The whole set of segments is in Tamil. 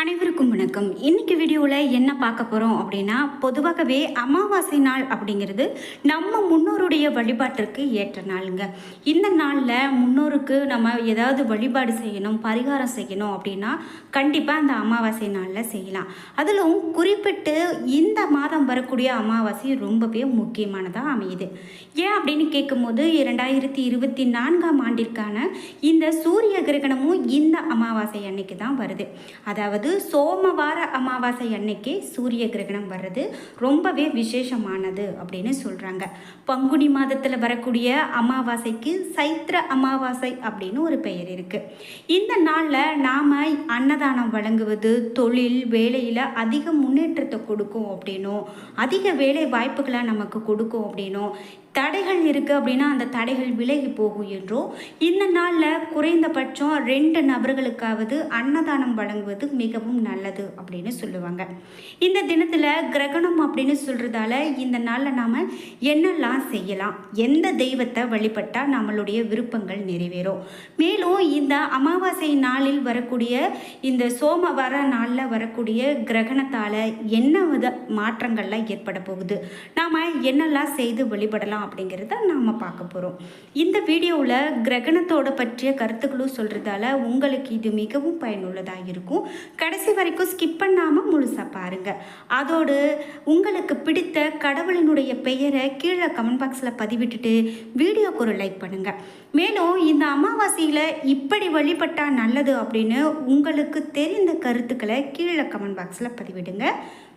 அனைவருக்கும் வணக்கம். இன்னைக்கு வீடியோவில் என்ன பார்க்க போகிறோம் அப்படின்னா பொதுவாகவே அமாவாசை நாள் அப்படிங்கிறது நம்ம முன்னோருடைய வழிபாட்டிற்கு ஏற்ற நாளுங்க. இந்த நாளில் முன்னோருக்கு நம்ம ஏதாவது வழிபாடு செய்யணும் பரிகாரம் செய்யணும் அப்படின்னா கண்டிப்பாக அந்த அமாவாசை நாளில் செய்யலாம். அதிலும் குறிப்பிட்டு இந்த மாதம் வரக்கூடிய அமாவாசை ரொம்பவே முக்கியமானதாக அமையுது. ஏன் அப்படின்னு கேட்கும்போது இரண்டாயிரத்தி இருபத்தி நான்காம் ஆண்டிற்கான இந்த சூரிய கிரகணமும் இந்த அமாவாசை அன்னைக்கு தான் வருது. அதாவது சோமவார அமாவாசை அன்னைக்கு சூரிய கிரகணம் வர்றது ரொம்பவே விசேஷமானது அப்படின்னு சொல்கிறாங்க பங்குனி மாதத்தில் வரக்கூடிய அமாவாசைக்கு சைத்திர அமாவாசை அப்படின்னு ஒரு பெயர் இருக்குது இந்த நாளில் நாம் அன்னதானம் வழங்குவது தொழில் வேலையில் அதிக முன்னேற்றத்தை கொடுக்கும் அப்படின்னும் அதிக வேலை வாய்ப்புகளை நமக்கு கொடுக்கும் அப்படின்னும் தடைகள் இருக்குது அப்படின்னா அந்த தடைகள் விலகி போகும் என்றும் இந்த நாளில் குறைந்தபட்சம் ரெண்டு நபர்களுக்காவது அன்னதானம் வழங்குவது மிகவும் நல்லது அப்படின்னு சொல்லுவாங்க. இந்த தினத்தில் கிரகணம் அப்படின்னு சொல்கிறதால இந்த நாளில் நாம் என்னெல்லாம் செய்யலாம் எந்த தெய்வத்தை வழிபட்டால் நம்மளுடைய விருப்பங்கள் நிறைவேறும். மேலும் இந்த அமாவாசை நாளில் வரக்கூடிய இந்த சோமவார நாளில் வரக்கூடிய கிரகணத்தால் என்ன வித மாற்றங்கள்லாம் ஏற்பட போகுது? நாம் என்னெல்லாம் செய்து வழிபடலாம்? அப்படிங்கிறத நாம் பார்க்க போகிறோம் இந்த வீடியோவில் கிரகணத்தோட பற்றிய கருத்துக்களும் சொல்கிறதால உங்களுக்கு இது மிகவும் பயனுள்ளதாக இருக்கும். கடைசி வரைக்கும் ஸ்கிப் பண்ணாமல் முழுசாக பாருங்கள் அதோடு உங்களுக்கு பிடித்த கடவுளினுடைய பெயரை கீழே கமெண்ட் பாக்ஸில் பதிவிட்டுட்டு வீடியோக்கு ஒரு லைக் பண்ணுங்கள் மேலும் இந்த அமாவாசையில் இப்படி வழிபட்டால் நல்லது அப்படின்னு உங்களுக்கு தெரிந்த கருத்துக்களை கீழே கமெண்ட் பாக்ஸில் பதிவிடுங்க.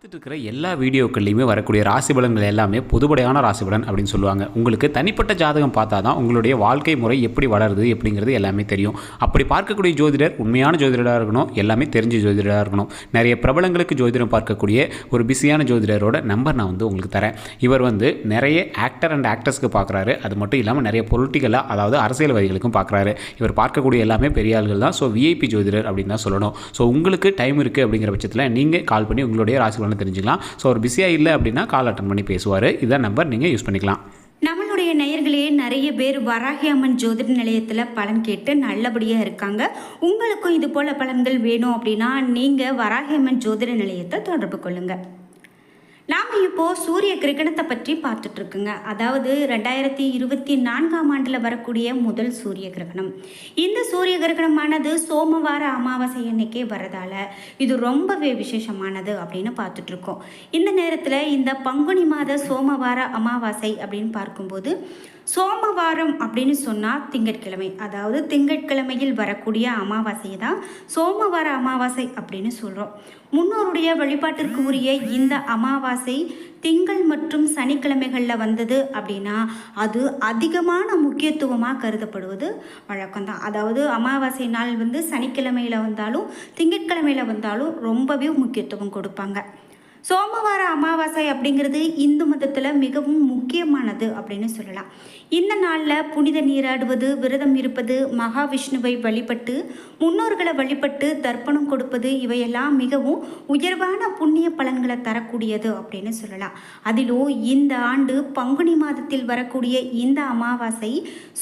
பார்த்துட்டு இருக்கிற எல்லா வீடியோக்கள்லையுமே வரக்கூடிய ராசி பலன்கள் எல்லாமே பொதுப்படையான ராசி பலன் அப்படின்னு சொல்லுவாங்க. உங்களுக்கு தனிப்பட்ட ஜாதகம் பார்த்தா தான் உங்களுடைய வாழ்க்கை முறை எப்படி வளருது எப்படிங்கிறது எல்லாமே தெரியும். அப்படி பார்க்கக்கூடிய ஜோதிடர் உண்மையான ஜோதிடராக இருக்கணும் எல்லாமே தெரிஞ்ச ஜோதிடராக இருக்கணும். நிறைய பிரபலங்களுக்கு ஜோதிடம் பார்க்கக்கூடிய ஒரு பிஸியான ஜோதிடரோட நம்பர் நான் வந்து உங்களுக்கு தரேன். இவர் வந்து நிறைய ஆக்டர் அண்ட் ஆக்டர்ஸ்க்கு பார்க்குறாரு. அது மட்டும் இல்லாமல் நிறைய பொலிட்டிக்கலாக அதாவது அரசியல்வாதிகளுக்கும் பார்க்குறாரு. இவர் பார்க்கக்கூடிய எல்லாமே பெரிய ஆள்கள் தான். ஸோ விஐபி ஜோதிடர் அப்படின்னு தான் சொல்லணும். ஸோ உங்களுக்கு டைம் இருக்குது அப்படிங்கிற பட்சத்தில் நீங்கள் கால் பண்ணி உங்களுடைய ராசி பலனை தெரிஞ்சுக்கலாம். ஸோ அவர் பிஸியாக இல்லை அப்படின்னா கால் அட்டன் பண்ணி பேசுவார். இதான் நம்பர் நீங்கள் யூஸ் பண்ணிக்கலாம். நம்மளுடைய நேயர்களே நிறைய பேர் வராகி அம்மன் ஜோதிட நிலையத்தில் பலன் கேட்டு நல்லபடியாக இருக்காங்க. உங்களுக்கும் இது போல் பலன்கள் வேணும் அப்படின்னா நீங்கள் வராகி அம்மன் ஜோதிட நிலையத்தை தொடர்பு கொள்ளுங்கள் நாம் இப்போது சூரிய கிரகணத்தை பற்றி பார்த்துட்டு இருக்குங்க அதாவது ரெண்டாயிரத்தி இருபத்தி நான்காம் ஆண்டில் வரக்கூடிய முதல் சூரிய கிரகணம். இந்த சூரிய கிரகணமானது சோமவார அமாவாசை அன்னைக்கே வரதால இது ரொம்பவே விசேஷமானது அப்படின்னு பார்த்துட்டு இருக்கோம் இந்த நேரத்தில் இந்த பங்குனி மாத சோமவார அமாவாசை அப்படின்னு பார்க்கும்போது சோமவாரம் அப்படின்னு சொன்னால் திங்கட்கிழமை. அதாவது திங்கட்கிழமையில் வரக்கூடிய அமாவாசையை தான் சோமவார அமாவாசை அப்படின்னு சொல்கிறோம் முன்னோருடைய வழிபாட்டிற்கு உரிய இந்த அமாவாசை திங்கள் மற்றும் சனிக்கிழமைகளில் வந்தது அப்படின்னா அது அதிகமான முக்கியத்துவமாக கருதப்படுவது வழக்கம்தான் அதாவது அமாவாசை நாள் வந்து சனிக்கிழமையில் வந்தாலும் திங்கட்கிழமையில் வந்தாலும் ரொம்பவே முக்கியத்துவம் கொடுப்பாங்க. சோமவார அமாவாசை அப்படிங்கிறது இந்து மதத்தில் மிகவும் முக்கியமானது அப்படின்னு சொல்லலாம். இந்த நாளில் புனித நீராடுவது விரதம் இருப்பது மகாவிஷ்ணுவை வழிபட்டு முன்னோர்களை வழிபட்டு தர்ப்பணம் கொடுப்பது இவையெல்லாம் மிகவும் உயர்வான புண்ணிய பலன்களை தரக்கூடியது அப்படின்னு சொல்லலாம். அதிலும் இந்த ஆண்டு பங்குனி மாதத்தில் வரக்கூடிய இந்த அமாவாசை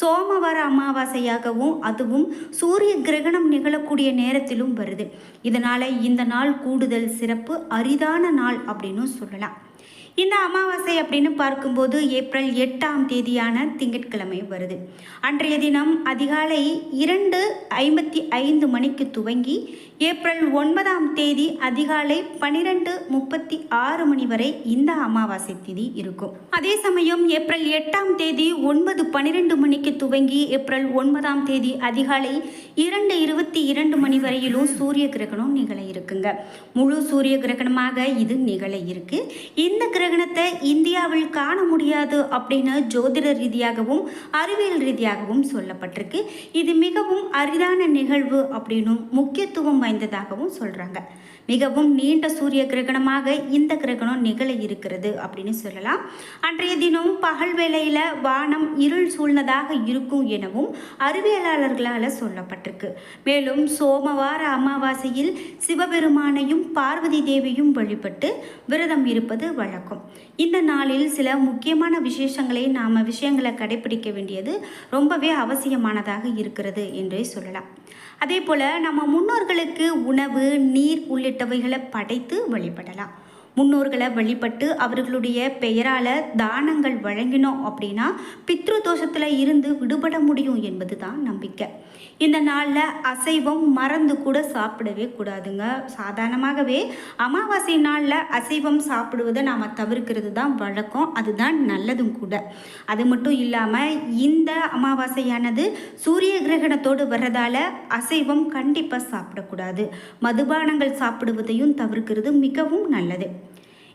சோமவார அமாவாசையாகவும் அதுவும் சூரிய கிரகணம் நிகழக்கூடிய நேரத்திலும் வருது. இதனால் இந்த நாள் கூடுதல் சிறப்பு அரிதான நாள் அப்படின்னு சொல்லலாம். இந்த அமாவாசை அப்படின்னு பார்க்கும்போது ஏப்ரல் எட்டாம் தேதியான திங்கட்கிழமை வருது. அன்றைய தினம் அதிகாலை இரண்டு ஐம்பத்தி ஐந்து மணிக்கு துவங்கி ஏப்ரல் ஒன்பதாம் தேதி அதிகாலை பன்னிரெண்டு முப்பத்தி ஆறு மணி வரை இந்த அமாவாசை திதி இருக்கும். அதே சமயம் ஏப்ரல் எட்டாம் தேதி ஒன்பது பன்னிரெண்டு மணிக்கு துவங்கி ஏப்ரல் ஒன்பதாம் தேதி அதிகாலை இரண்டு இருபத்தி இரண்டு மணி வரையிலும் சூரிய கிரகணம் நிகழ இருக்குங்க. முழு சூரிய கிரகணமாக இது நிகழ இருக்கு. இந்த கிரகணத்தை இந்தியாவில் காண முடியாது அப்படின்னு ஜோதிட ரீதியாகவும் அறிவியல் ரீதியாகவும் சொல்லப்பட்டிருக்கு. இது மிகவும் அரிதான நிகழ்வு அப்படின்னும் முக்கியத்துவம் வாய்ந்ததாகவும் சொல்கிறாங்க மிகவும் நீண்ட சூரிய கிரகணமாக இந்த கிரகணம் நிகழ இருக்கிறது அப்படின்னு சொல்லலாம். அன்றைய தினம் பகல் வேளையில் வானம் இருள் சூழ்ந்ததாக இருக்கும் எனவும் அறிவியலாளர்களால் சொல்லப்பட்டிருக்கு. மேலும் சோமவார அமாவாசையில் சிவபெருமானையும் பார்வதி தேவியும் வழிபட்டு விரதம் இருப்பது வழக்கம். இந்த நாளில் சில முக்கியமான விசேஷங்களை நாம் விஷயங்களை கடைபிடிக்க வேண்டியது ரொம்பவே அவசியமானதாக இருக்கிறது என்றே சொல்லலாம். அதே போல் நம்ம முன்னோர்களுக்கு உணவு நீர் உள்ளிட்டவைகளை படைத்து வழிபடலாம். முன்னோர்களை வழிபட்டு அவர்களுடைய பெயரால் தானங்கள் வழங்கினோம் அப்படின்னா பித்ரு தோஷத்தில் இருந்து விடுபட முடியும் என்பது தான் நம்பிக்கை. இந்த நாளில் அசைவம் மறந்து கூட சாப்பிடவே கூடாதுங்க. சாதாரணமாகவே அமாவாசை நாளில் அசைவம் சாப்பிடுவதை நாம் தவிர்க்கிறது தான் வழக்கம். அதுதான் நல்லதும் கூட. அது மட்டும் இல்லாமல் இந்த அமாவாசையானது சூரிய கிரகணத்தோடு வர்றதால அசைவம் கண்டிப்பாக சாப்பிடக்கூடாது. மதுபானங்கள் சாப்பிடுவதையும் தவிர்க்கிறது மிகவும் நல்லது.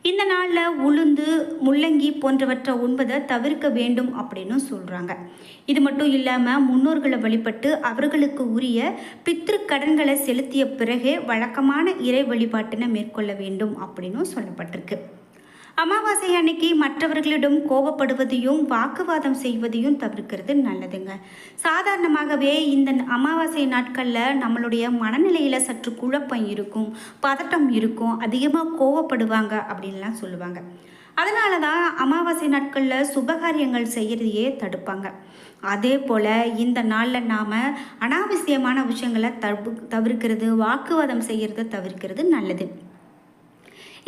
இந்த நாளில் உளுந்து முள்ளங்கி போன்றவற்றை உண்பதை தவிர்க்க வேண்டும் அப்படின்னு சொல்கிறாங்க இது மட்டும் இல்லாமல் முன்னோர்களை வழிபட்டு அவர்களுக்கு உரிய பித்ரு கடன்களை செலுத்திய பிறகே வழக்கமான இறை வழிபாட்டினை மேற்கொள்ள வேண்டும் அப்படின்னும் சொல்லப்பட்டிருக்கு. அமாவாசை அன்னைக்கு மற்றவர்களிடம் கோபப்படுவதையும் வாக்குவாதம் செய்வதையும் தவிர்க்கிறது நல்லதுங்க. சாதாரணமாகவே இந்த அமாவாசை நாட்களில் நம்மளுடைய மனநிலையில் சற்று குழப்பம் இருக்கும் பதட்டம் இருக்கும் அதிகமாக கோவப்படுவாங்க அப்படின்லாம் சொல்லுவாங்க. அதனால தான் அமாவாசை நாட்களில் சுபகாரியங்கள் செய்கிறதையே தடுப்பாங்க. அதே போல் இந்த நாளில் நாம் அனாவசியமான விஷயங்களை தவிர்க்கிறது வாக்குவாதம் செய்கிறத தவிர்க்கிறது நல்லது.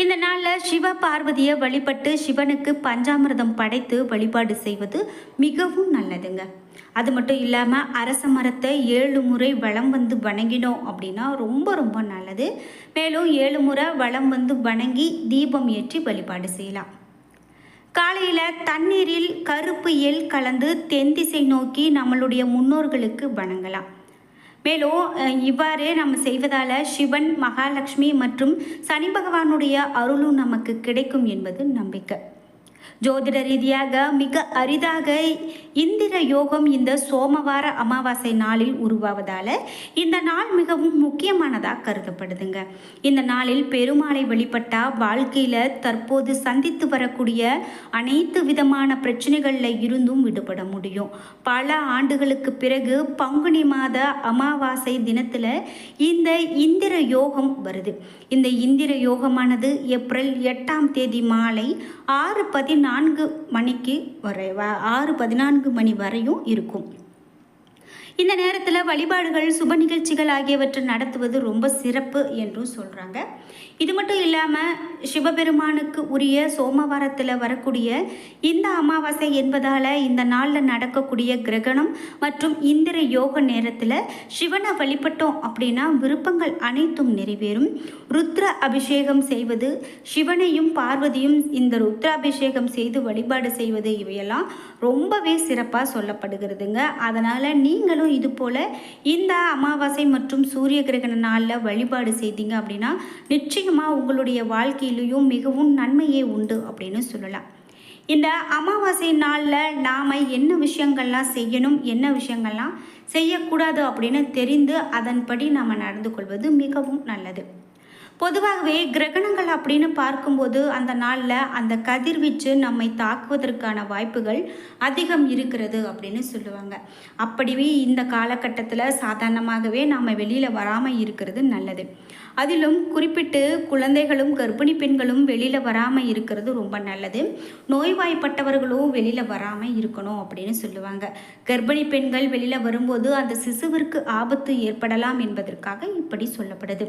இந்த நாளில் சிவ பார்வதியை வழிபட்டு சிவனுக்கு பஞ்சாமிரதம் படைத்து வழிபாடு செய்வது மிகவும் நல்லதுங்க. அது மட்டும் இல்லாமல் அரச மரத்தை ஏழு முறை வளம் வந்து வணங்கினோம் அப்படின்னா ரொம்ப ரொம்ப நல்லது. மேலும் ஏழு முறை வளம் வந்து வணங்கி தீபம் ஏற்றி வழிபாடு செய்யலாம். காலையில் தண்ணீரில் கருப்பு எல் கலந்து தென் திசை நோக்கி நம்மளுடைய முன்னோர்களுக்கு வணங்கலாம். மேலும் இவ்வாறு நம்ம செய்வதால் சிவன் மகாலட்சுமி மற்றும் சனி பகவானுடைய அருளும் நமக்கு கிடைக்கும் என்பது நம்பிக்கை. ஜோதிட ரீதியாக மிக அரிதாக இந்திர யோகம் இந்த சோமவார அமாவாசை நாளில் உருவாவதால் இந்த நாள் மிகவும் முக்கியமானதாக கருதப்படுதுங்க. இந்த நாளில் பெருமாளை வழிபட்டால் வாழ்க்கையில் தற்போது சந்தித்து வரக்கூடிய அனைத்து விதமான பிரச்சனைகளில் இருந்தும் விடுபட முடியும். பல ஆண்டுகளுக்கு பிறகு பங்குனி மாத அமாவாசை தினத்தில் இந்த இந்திர யோகம் வருது. இந்த இந்திர யோகமானது ஏப்ரல் எட்டாம் தேதி மாலை ஆறு பதினான்கு மணிக்கு வரை ஆறு பதினான்கு மணி வரையும் இருக்கும். இந்த நேரத்தில் வழிபாடுகள் சுப நிகழ்ச்சிகள் ஆகியவற்றை நடத்துவது ரொம்ப சிறப்பு என்றும் சொல்கிறாங்க இது மட்டும் இல்லாமல் சிவபெருமானுக்கு உரிய சோமவாரத்தில் வரக்கூடிய இந்த அமாவாசை என்பதால் இந்த நாளில் நடக்கக்கூடிய கிரகணம் மற்றும் இந்திர யோக நேரத்தில் சிவனை வழிபட்டோம் அப்படின்னா விருப்பங்கள் அனைத்தும் நிறைவேறும். ருத்ர அபிஷேகம் செய்வது சிவனையும் பார்வதியும் இந்த ருத்ராபிஷேகம் செய்து வழிபாடு செய்வது இவையெல்லாம் ரொம்பவே சிறப்பாக சொல்லப்படுகிறதுங்க. அதனால் நீங்களும் இது போல் இந்த அமாவாசை மற்றும் சூரிய கிரகண நாளில் வழிபாடு செய்தீங்க அப்படின்னா நிச்சயமாக உங்களுடைய வாழ்க்கையிலையும் மிகவும் நன்மையே உண்டு அப்படின்னு சொல்லலாம். இந்த அமாவாசை நாளில் நாம் என்ன விஷயங்கள்லாம் செய்யணும் என்ன விஷயங்கள்லாம் செய்யக்கூடாது அப்படின்னு தெரிந்து அதன்படி நாம் நடந்து கொள்வது மிகவும் நல்லது. பொதுவாகவே கிரகணங்கள் அப்படின்னு பார்க்கும்போது அந்த நாளில் அந்த கதிர்வீச்சு நம்மை தாக்குவதற்கான வாய்ப்புகள் அதிகம் இருக்கிறது அப்படின்னு சொல்லுவாங்க. அப்படிவே இந்த காலகட்டத்தில் சாதாரணமாகவே நாம் வெளியில் வராமல் இருக்கிறது நல்லது. அதிலும் குறிப்பிட்டு குழந்தைகளும் கர்ப்பிணி பெண்களும் வெளியில் வராமல் இருக்கிறது ரொம்ப நல்லது. நோய்வாய்ப்பட்டவர்களும் வெளியில் வராமல் இருக்கணும் அப்படின்னு சொல்லுவாங்க. கர்ப்பிணி பெண்கள் வெளியில் வரும்போது அந்த சிசுவிற்கு ஆபத்து ஏற்படலாம் என்பதற்காக இப்படி சொல்லப்படுது.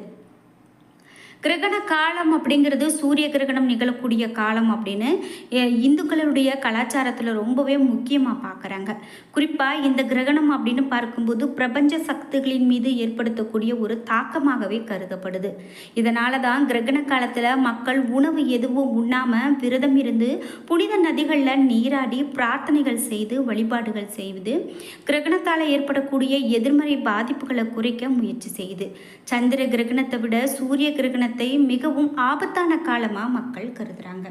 கிரகண காலம் அப்படிங்கிறது சூரிய கிரகணம் நிகழக்கூடிய காலம் அப்படின்னு இந்துக்களுடைய கலாச்சாரத்தில் ரொம்பவே முக்கியமாக பார்க்குறாங்க குறிப்பாக இந்த கிரகணம் அப்படின்னு பார்க்கும்போது பிரபஞ்ச சக்திகளின் மீது ஏற்படுத்தக்கூடிய ஒரு தாக்கமாகவே கருதப்படுது. இதனால தான் கிரகண காலத்தில் மக்கள் உணவு எதுவும் உண்ணாமல் விரதம் இருந்து புனித நதிகளில் நீராடி பிரார்த்தனைகள் செய்து வழிபாடுகள் செய்வது கிரகணத்தால் ஏற்படக்கூடிய எதிர்மறை பாதிப்புகளை குறைக்க முயற்சி செய்யுது. சந்திர கிரகணத்தை விட சூரிய கிரகணத்தை மிகவும் ஆபத்தான காலமாக மக்கள் கருதுகிறாங்க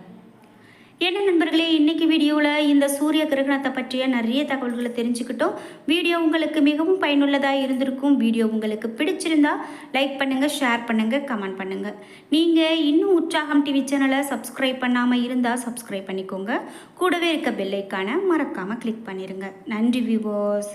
என்ன நண்பர்களே இன்னைக்கு வீடியோவில் இந்த சூரிய கிரகணத்தை பற்றிய நிறைய தகவல்களை தெரிஞ்சுக்கிட்டோம். வீடியோ உங்களுக்கு மிகவும் பயனுள்ளதாக இருந்திருக்கும். வீடியோ உங்களுக்கு பிடிச்சிருந்தா லைக் பண்ணுங்கள் ஷேர் பண்ணுங்கள் கமெண்ட் பண்ணுங்கள் நீங்கள் இன்னும் உற்சாகம் டிவி சேனலை சப்ஸ்கிரைப் பண்ணாமல் இருந்தால் சப்ஸ்கிரைப் பண்ணிக்கோங்க. கூடவே இருக்க பெல்லைக்கான மறக்காமல் கிளிக் பண்ணிடுங்க நன்றி வியூவர்ஸ்